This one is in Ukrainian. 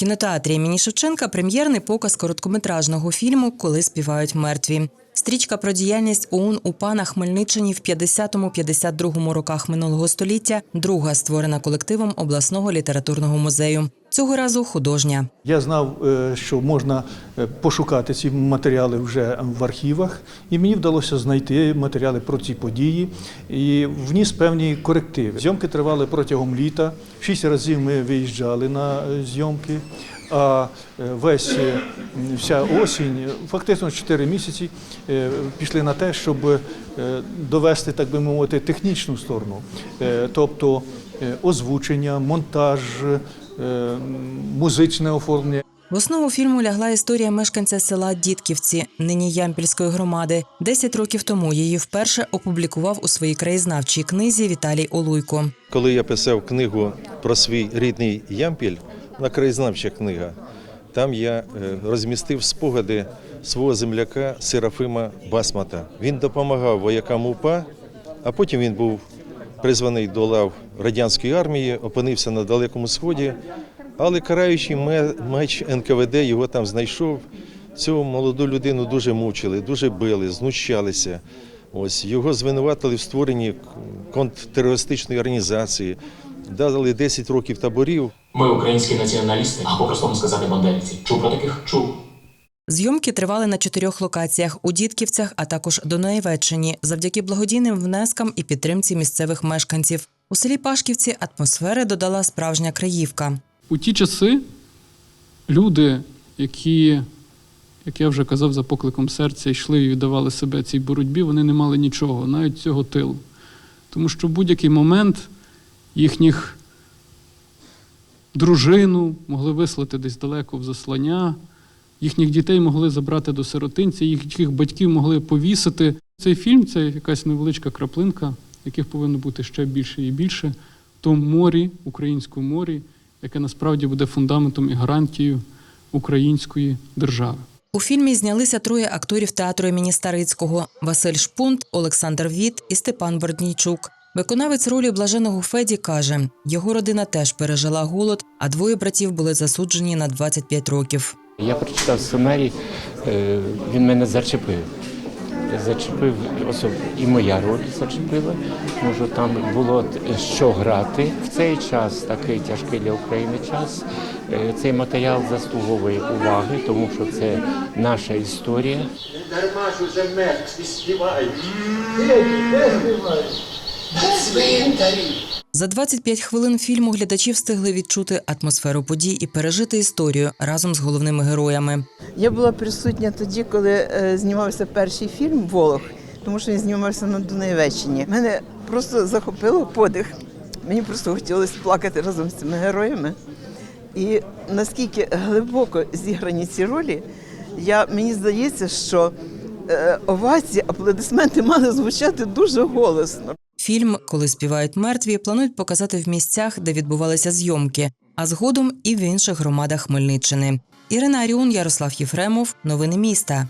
кінотеатрі імені Шевченка прем'єрний показ короткометражного фільму Коли співають мертві. Стрічка про діяльність ОУН УПА на Хмельниччині в 50-52 роках минулого століття, друга створена колективом обласного літературного музею. Цього разу художня. Я знав, е, що можна е, пошукати ці матеріали вже в архівах, і мені вдалося знайти матеріали про ці події і вніс певні корективи. Зйомки тривали протягом літа. Шість разів ми виїжджали на е, зйомки. А весь вся осінь, фактично 4 місяці, пішли на те, щоб довести, так би мовити, технічну сторону, тобто озвучення, монтаж, музичне оформлення. В основу фільму лягла історія мешканця села Дідківці, нині Ямпільської громади. Десять років тому її вперше опублікував у своїй краєзнавчій книзі Віталій Олуйко. Коли я писав книгу про свій рідний Ямпіль, на краєзнавча книга, там я е, розмістив спогади свого земляка Серафима Басмата. Він допомагав воякам УПА, а потім він був призваний до лав радянської армії, опинився на Далекому Сході, але караючий меч НКВД його там знайшов. Цю молоду людину дуже мучили, дуже били, знущалися. Ось його звинуватили в створенні контртерористичної організації, дали 10 років таборів. Ми українські націоналісти, а по-простому сказати бандерівці. Чув про таких? Чув. Зйомки тривали на чотирьох локаціях у Дідківцях, а також Дунаєвеччині, завдяки благодійним внескам і підтримці місцевих мешканців. У селі Пашківці атмосфери додала справжня Криївка. У ті часи люди, які, як я вже казав, за покликом серця йшли і віддавали себе цій боротьбі, вони не мали нічого, навіть цього тилу. Тому що в будь-який момент їхніх дружину могли вислати десь далеко в заслання, їхніх дітей могли забрати до сиротинця, їхніх батьків могли повісити. Цей фільм це якась невеличка краплинка, яких повинно бути ще більше і більше тому морі, українському морі, яке насправді буде фундаментом і гарантією української держави. У фільмі знялися троє акторів театру імені Старицького: Василь Шпунт, Олександр Віт і Степан Борднійчук. Виконавець ролі блаженого Феді каже, його родина теж пережила голод, а двоє братів були засуджені на 25 років. Я прочитав сценарій, е, він мене зачепив. Зачепив особ... і моя роль зачепила, тому що там було що грати в цей час, такий тяжкий для України час. Е, Цей матеріал заслуговує уваги, тому що це наша історія. Дарма ж уже мертві співають. Цвинтарі. За 25 хвилин фільму глядачі встигли відчути атмосферу подій і пережити історію разом з головними героями. Я була присутня тоді, коли е, знімався перший фільм Волох, тому що він знімався на Дунаєвеччині. Мене просто захопило подих. Мені просто хотілося плакати разом з цими героями. І наскільки глибоко зіграні ці ролі, я, мені здається, що е, овації, аплодисменти мали звучати дуже голосно. Фільм, коли співають мертві, планують показати в місцях, де відбувалися зйомки, а згодом і в інших громадах Хмельниччини. Ірина Аріон, Ярослав Єфремов. Новини міста.